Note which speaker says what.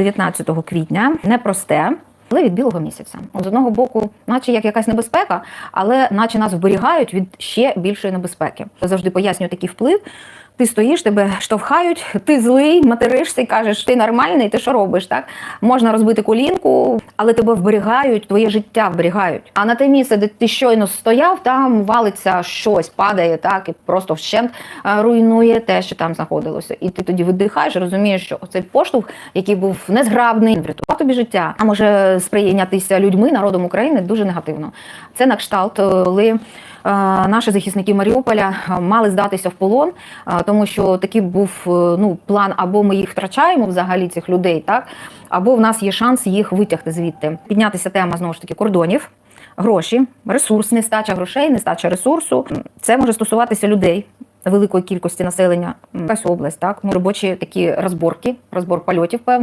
Speaker 1: 19 квітня непросте. Але від білого місяця. От з одного боку, наче як якась небезпека, але наче нас вберігають від ще більшої небезпеки. Я завжди пояснюю такий вплив. Ти стоїш, тебе штовхають, ти злий, материшся і кажеш, ти нормальний, ти що робиш? Так можна розбити колінку, але тебе вберігають, твоє життя вберігають. А на те місце, де ти щойно стояв, там валиться щось, падає, так і просто вщент е, руйнує те, що там знаходилося. І ти тоді видихаєш, розумієш, що цей поштовх, який був незграбний, тобі життя, а може сприйнятися людьми, народом України дуже негативно. Це на кшталт, е, коли е, наші захисники Маріуполя е, мали здатися в полон, тому що такий був ну план, або ми їх втрачаємо взагалі цих людей, так або в нас є шанс їх витягти звідти. Піднятися тема знову ж таки кордонів. Гроші, ресурс, нестача грошей, нестача ресурсу. Це може стосуватися людей великої кількості населення, якась область, так ну робочі такі розборки, розбор польотів певний.